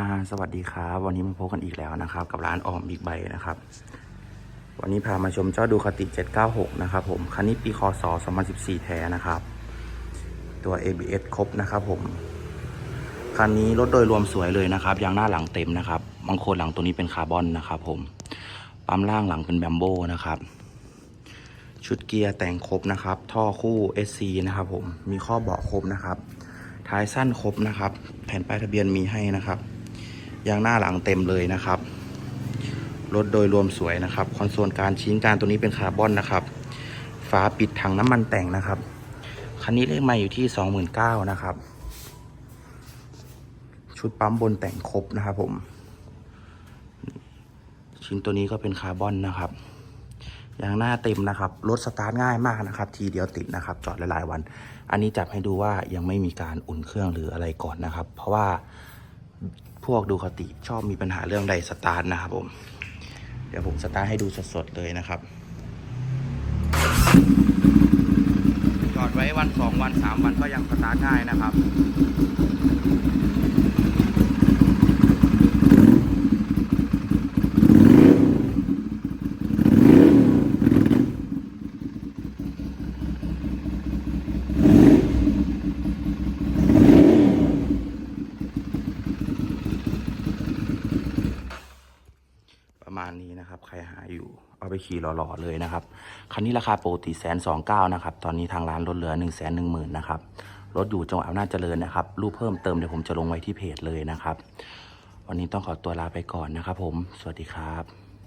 อ่าสวัสดีครับวันนี้มาพบกันอีกแล้วนะครับ กับร้านออมบิ๊กไบนะครับ วันนี้พามาชมเจ้าดูคติ 796 นะครับผมคันนี้ปีคศ2014 แท้นะครับ ตัว ABS ครบนะครับผมคันนี้รถโดยรวมสวยเลยนะครับยางหน้าหลังเต็มนะครับบางโคนหลังตัวนี้เป็นคาร์บอนนะครับผมปั๊มล่างหลังเป็นแบมโบนะครับ ชุดเกียร์แต่งครบนะครับ ท่อคู่ SC นะครับผมมีข้อเบาะครบนะครับท้ายสั้นครบนะครับ แผ่นป้ายทะเบียนมีให้นะครับ ยางหน้าหลังเต็มเลยนะครับ รถโดยรวมสวยนะครับ คอนโซลการชิ้นการตัวนี้เป็นคาร์บอนนะครับ ฝาปิดถังน้ำมันแต่งนะครับ คันนี้เลขไมาอยู่ที่ 29,000นะครับ ชุดปั๊มบนแต่งครบนะครับผม ชิ้นตัวนี้ก็เป็นคาร์บอนนะครับยางหน้าเต็มนะครับ รถสตาร์ทง่ายมากนะครับ ทีเดียวติดนะครับ จอดหลายๆวัน อันนี้จับให้ดูว่ายังไม่มีการอุ่นเครื่องหรืออะไรก่อนนะครับ เพราะว่า พวกดูคติชอบมีปัญหาเรื่องใดสตาร์ทนะครับผม เดี๋ยวผมสตาร์ทให้ดูสดๆเลยนะครับจอดไว้วันสองวันสามวันก็ยังสตาร์ทง่ายนะครับ ประมาณนี้นะครับ ใครหาอยู่เอาไปขี่หล่อๆเลยนะครับ คันนี้ราคาปกติแสนสองเก้านะครับ ตอนนี้ทางร้านลดเหลือหนึ่งแสนหนึ่งหมื่นนะครับ รถอยู่จังหวัดอำนาจเจริญนะครับ รูปเพิ่มเติมเดี๋ยวผมจะลงไว้ที่เพจเลยนะครับ วันนี้ต้องขอตัวลาไปก่อนนะครับผม สวัสดีครับ